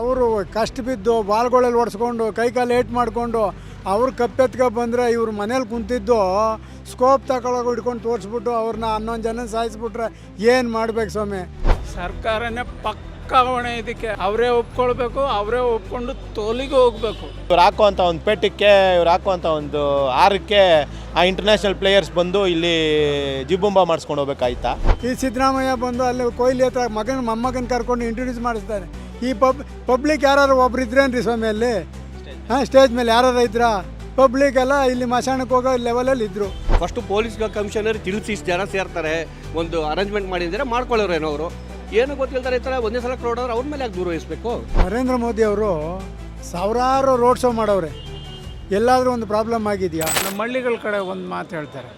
ಅವರು ಕಷ್ಟ ಬಿದ್ದು ಬಾಲ್ಗಳಲ್ಲಿ ಒಡ್ಸ್ಕೊಂಡು ಕೈಕಾಲು ಏಟ್ ಮಾಡಿಕೊಂಡು ಅವ್ರು ಕಪ್ಪೆತ್ಕೊ ಬಂದರೆ ಇವ್ರು ಮನೇಲಿ ಕುಂತಿದ್ದು ಸ್ಕೋಪ್ ತಗೊಳಗೆ ಹಿಡ್ಕೊಂಡು ತೋರಿಸ್ಬಿಟ್ಟು ಅವ್ರನ್ನ ಹನ್ನೊಂದು ಜನ ಸಾಯಿಸ್ಬಿಟ್ರೆ ಏನು ಮಾಡ್ಬೇಕು ಸ್ವಾಮಿ? ಸರ್ಕಾರನೇ ಪಕ್ಕ ಹೊಣೆ ಇದಕ್ಕೆ. ಅವರೇ ಒಪ್ಕೊಳ್ಬೇಕು ಅವರೇ ಒಪ್ಕೊಂಡು ತೋಲಿಗೆ ಹೋಗ್ಬೇಕು. ಇವ್ರು ಹಾಕುವಂಥ ಒಂದು ಪೆಟ್ಟಕ್ಕೆ ಇವ್ರು ಹಾಕುವಂಥ ಒಂದು ಆರಕ್ಕೆ ಆ ಇಂಟರ್ನ್ಯಾಷನಲ್ ಪ್ಲೇಯರ್ಸ್ ಬಂದು ಇಲ್ಲಿ ಜಿಬುಂಬ ಮಾಡಿಸ್ಕೊಂಡು ಹೋಗ್ಬೇಕಾಯ್ತಾ? ಈ ಸಿದ್ದರಾಮಯ್ಯ ಬಂದು ಅಲ್ಲಿ ಕೊಹ್ಲಿ ಹತ್ರ ಮಗನ ಮೊಮ್ಮಗನ ಕರ್ಕೊಂಡು ಇಂಟ್ರೊಡ್ಯೂಸ್ ಮಾಡಿಸ್ತಾರೆ. ಈ ಪಬ್ ಪಬ್ಲಿಕ್ ಯಾರು ಒಬ್ರು ಇದ್ರೇನ್ರಿ ಸ್ವಾಮಿ ಅಲ್ಲಿ? ಹಾಂ ಸ್ಟೇಜ್ ಮೇಲೆ ಯಾರು ಇದ್ರಾ? ಪಬ್ಲಿಕ್ ಎಲ್ಲ ಇಲ್ಲಿ ಮಶಾಣಕ್ಕೆ ಹೋಗೋ ಲೆವೆಲಲ್ಲಿ ಇದ್ದರು ಫಸ್ಟು ಪೊಲೀಸ್ ಕಮಿಷನರ್ ತಿಳಿಸಿ ಇಷ್ಟು ಜನ ಸೇರ್ತಾರೆ. ಒಂದು ಅರೇಂಜ್ಮೆಂಟ್ ಮಾಡಿದ್ರೆ ಮಾಡ್ಕೊಳ್ಳೋರೇನೋ ಅವರು. ಏನು ಗೊತ್ತಿಲ್ಲದಾರೆ ಈ ಥರ ಒಂದೇ ಸಲ ಕ್ರೌಡ್ ಅವ್ರ ಮೇಲೆ ಯಾಕೆ ದೂರ ವಹಿಸ್ಬೇಕು? ನರೇಂದ್ರ ಮೋದಿ ಅವರು ಸಾವಿರಾರು ರೋಡ್ ಶೋ ಮಾಡವ್ರೆ. ಎಲ್ಲಾದರೂ ಒಂದು ಪ್ರಾಬ್ಲಮ್ ಆಗಿದೆಯಾ? ನಮ್ಮ ಹಳ್ಳಿಗಳ ಕಡೆ ಒಂದು ಮಾತು ಹೇಳ್ತಾರೆ.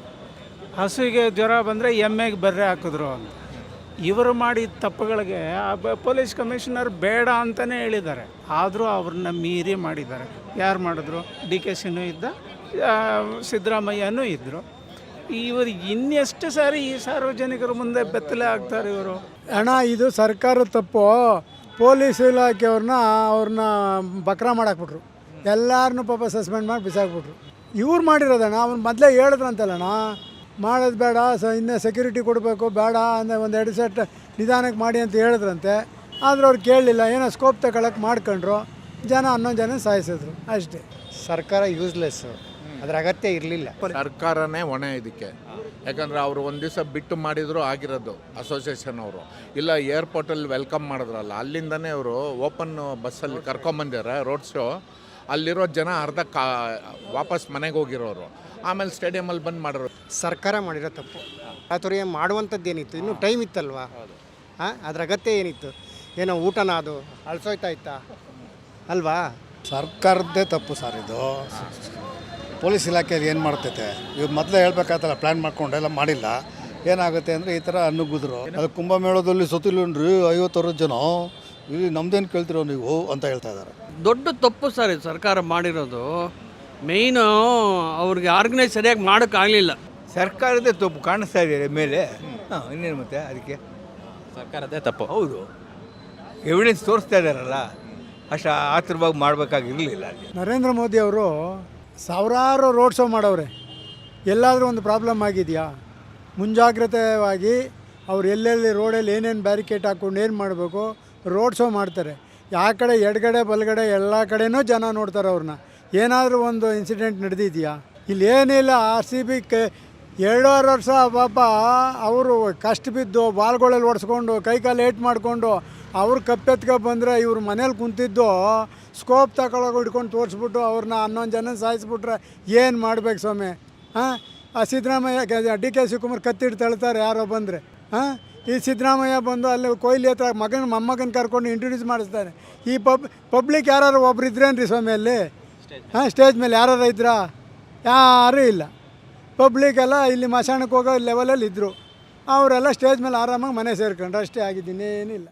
ಹಸುವಿಗೆ ಜ್ವರ ಬಂದರೆ ಎಮ್ಮೆಗೆ ಬರ್ರೆ ಹಾಕಿದ್ರು ಅಂತ. ಇವರು ಮಾಡಿದ ತಪ್ಪುಗಳಿಗೆ ಪೊಲೀಸ್ ಕಮಿಷನರ್ ಬೇಡ ಅಂತಲೇ ಹೇಳಿದ್ದಾರೆ. ಆದರೂ ಅವ್ರನ್ನ ಮೀರಿ ಮಾಡಿದ್ದಾರೆ. ಯಾರು ಮಾಡಿದ್ರು? ಡಿ ಕೆ ಸಿನೂ ಇದ್ದ ಸಿದ್ದರಾಮಯ್ಯನೂ ಇದ್ದರು ಇವರು ಇನ್ನೆಷ್ಟು ಸಾರಿ ಈ ಸಾರ್ವಜನಿಕರ ಮುಂದೆ ಬೆತ್ತಲೆ ಆಗ್ತಾರೆ ಇವರು? ಹಣ ಇದು ಸರ್ಕಾರ ತಪ್ಪು. ಪೊಲೀಸ್ ಇಲಾಖೆಯವ್ರನ್ನ ಅವ್ರನ್ನ ಬಕ್ರಾ ಮಾಡಾಕ್ಬಿಟ್ರು. ಎಲ್ಲರನ್ನೂ ಪಾಪ ಸಸ್ಪೆಂಡ್ ಮಾಡಿ ಬಿಸಾಕ್ಬಿಟ್ರು. ಇವ್ರು ಮಾಡಿರೋದಣ್ಣ, ಅವ್ನು ಮೊದಲೇ ಹೇಳಿದ್ರಂತಲ್ಲಣ್ಣ ಮಾಡೋದು ಬೇಡ ಸ ಇನ್ನೂ ಸೆಕ್ಯೂರಿಟಿ ಕೊಡಬೇಕು ಬೇಡ ಅಂದರೆ ಒಂದು ಎರಡು ಸೆಟ್ ನಿಧಾನಕ್ಕೆ ಮಾಡಿ ಅಂತ ಹೇಳಿದ್ರಂತೆ. ಆದರೂ ಅವ್ರು ಕೇಳಲಿಲ್ಲ ಏನೋ ಸ್ಕೋಪ್ ತಗೊಳಕ್ಕೆ ಮಾಡ್ಕೊಂಡ್ರು. ಜನ ಹನ್ನೊಂದು ಜನ ಸಾಯಿಸಿದ್ರು ಅಷ್ಟೇ. ಸರ್ಕಾರ ಯೂಸ್ಲೆಸ್ಸು ಅದರ ಅಗತ್ಯ ಇರಲಿಲ್ಲ. ಸರ್ಕಾರನೇ ಹೊಣೆ ಇದಕ್ಕೆ. ಯಾಕಂದರೆ ಅವರು ಒಂದು ದಿವಸ ಬಿಟ್ಟು ಮಾಡಿದ್ರು ಆಗಿರೋದು ಅಸೋಸಿಯೇಷನ್ ಅವರು. ಇಲ್ಲ ಏರ್ಪೋರ್ಟಲ್ಲಿ ವೆಲ್ಕಮ್ ಮಾಡಿದ್ರಲ್ಲ ಅಲ್ಲಿಂದನೇ ಅವರು ಓಪನ್ ಬಸ್ಸಲ್ಲಿ ಕರ್ಕೊಂಬಂದಿದ್ದಾರೆ ರೋಡ್ ಶೋ ಅಲ್ಲಿರೋ ಜನ ಅರ್ಧ ಕಾ ವಾಪಸ್ ಮನೆಗೆ ಹೋಗಿರೋರು. ಆಮೇಲೆ ಸ್ಟೇಡಿಯಮಲ್ಲಿ ಬಂದ್ ಮಾಡಿರೋರು. ಸರ್ಕಾರ ಮಾಡಿರೋ ತಪ್ಪು. ರಾತ್ರಿ ಮಾಡುವಂಥದ್ದು ಏನಿತ್ತು? ಇನ್ನೂ ಟೈಮ್ ಇತ್ತಲ್ವಾ? ಹಾಂ ಅದ್ರ ಅಗತ್ಯ ಏನಿತ್ತು? ಏನೋ ಊಟನ ಅದು? ಅಳ್ಸೋಯ್ತಾ ಇತ್ತಾ ಅಲ್ವಾ? ಸರ್ಕಾರದ್ದೇ ತಪ್ಪು ಸರ್ ಇದು. ಪೊಲೀಸ್ ಇಲಾಖೆಯಲ್ಲಿ ಏನು ಮಾಡ್ತೈತೆ? ಇವ್ರು ಮೊದಲೇ ಹೇಳ್ಬೇಕಾಯ್ತಲ್ಲ ಪ್ಲ್ಯಾನ್ ಮಾಡ್ಕೊಂಡು ಎಲ್ಲ ಮಾಡಿಲ್ಲ. ಏನಾಗುತ್ತೆ ಅಂದರೆ ಈ ಥರ ಅನ್ನುಗುದ್ರು. ಅದು ಕುಂಭಮೇಳದಲ್ಲಿ ಸತಿಲ್ರಿ ಐವತ್ತರ ಜನ. ಇಲ್ಲಿ ನಮ್ದೇನು ಕೇಳ್ತಿರೋ ನೀವು ಅಂತ ಹೇಳ್ತಾ ಇದ್ದಾರೆ. ದೊಡ್ಡ ತಪ್ಪು ಸರ್ ಇದು ಸರ್ಕಾರ ಮಾಡಿರೋದು. ಮೇಯ್ನು ಅವ್ರಿಗೆ ಆರ್ಗನೈಸ್ ಸರಿಯಾಗಿ ಮಾಡೋಕ್ಕಾಗಲಿಲ್ಲ ಸರ್ಕಾರದೇ ತಪ್ಪು ಕಾಣಿಸ್ತಾ ಇದೆ ಮೇಲೆ. ಹಾಂ ಇನ್ನೇನು ಮತ್ತೆ ಅದಕ್ಕೆ? ಸರ್ಕಾರದೇ ತಪ್ಪು. ಹೌದು. ಎವಿಡೆನ್ಸ್ ತೋರಿಸ್ತಾ ಇದ್ದಾರಲ್ಲ ಅಷ್ಟು ಆತುರವಾಗಿ ಮಾಡಬೇಕಾಗಿರಲಿಲ್ಲ ಅಲ್ಲಿ. ನರೇಂದ್ರ ಮೋದಿ ಅವರು ಸಾವಿರಾರು ರೋಡ್ ಶೋ ಮಾಡವ್ರೆ. ಎಲ್ಲಾದರೂ ಒಂದು ಪ್ರಾಬ್ಲಮ್ ಆಗಿದೆಯಾ? ಮುಂಜಾಗ್ರತೆಯಾಗಿ ಅವ್ರು ಎಲ್ಲೆಲ್ಲಿ ರೋಡಲ್ಲಿ ಏನೇನು ಬ್ಯಾರಿಕೇಡ್ ಹಾಕ್ಕೊಂಡು ಏನು ಮಾಡಬೇಕು ರೋಡ್ ಶೋ ಮಾಡ್ತಾರೆ. ಯಾವ ಕಡೆ ಎಡಗಡೆ ಬಲಗಡೆ ಎಲ್ಲ ಕಡೆನೂ ಜನ ನೋಡ್ತಾರೆ ಅವ್ರನ್ನ. ಏನಾದರೂ ಒಂದು ಇನ್ಸಿಡೆಂಟ್ ನಡೆದಿದೆಯಾ? ಇಲ್ಲಿ ಏನಿಲ್ಲ ಆರ್ ಸಿ ಬಿ ಕ ಎರಡೂವರೆ ವರ್ಷ ಪಾಪ ಅವರು ಕಷ್ಟ ಬಿದ್ದು ಬಾಲ್ಗಳಲ್ಲಿ ಒಡ್ಸ್ಕೊಂಡು ಕೈಕಾಲು ಏಟ್ ಮಾಡಿಕೊಂಡು ಅವ್ರು ಕಪ್ಪೆತ್ಕೊ ಬಂದರೆ ಇವ್ರ ಮನೇಲಿ ಕುಂತಿದ್ದು ಸ್ಕೋಪ್ ತಗೊಳಗೆ ಹಿಡ್ಕೊಂಡು ತೋರಿಸ್ಬಿಟ್ಟು ಅವ್ರನ್ನ ಹನ್ನೊಂದು ಜನ ಸಾಯಿಸ್ಬಿಟ್ರೆ ಏನು ಮಾಡ್ಬೇಕು ಸ್ವಾಮಿ? ಹಾಂ ಆ ಸಿದ್ದರಾಮಯ್ಯ ಡಿ ಕೆ ಶಿವಕುಮಾರ್ ಕತ್ತಿಟ್ಟು ತಳ್ತಾರೆ, ಯಾರೋ ಬಂದರೆ. ಹಾಂ ಈ ಸಿದ್ದರಾಮಯ್ಯ ಬಂದು ಅಲ್ಲಿ ಕೊಹ್ಲಿ ಹತ್ರ ಮಗನ, ಮೊಮ್ಮಗನ ಕರ್ಕೊಂಡು ಇಂಟ್ರೊಡ್ಯೂಸ್ ಮಾಡಿಸ್ತಾರೆ. ಈ ಪಬ್ ಪಬ್ಲಿಕ್ ಯಾರು ಒಬ್ರು ಇದ್ರೇನ್ರಿ ಸ್ವಾಮಿ ಅಲ್ಲಿ? ಹಾಂ ಸ್ಟೇಜ್ ಮೇಲೆ ಯಾರು ಇದ್ರಾ? ಯಾರೂ ಇಲ್ಲ. ಪಬ್ಲಿಕ್ ಎಲ್ಲ ಇಲ್ಲಿ ಮಶಾಣಕ್ಕೆ ಹೋಗೋ ಲೆವೆಲಲ್ಲಿ ಇದ್ದರು ಅವರೆಲ್ಲ ಸ್ಟೇಜ್ ಮೇಲೆ ಆರಾಮಾಗಿ ಮನೆ ಸೇರ್ಕೊಂಡ್ರು. ಅಷ್ಟೇ ಆಗಿದ್ದೀನಿ ಏನಿಲ್ಲ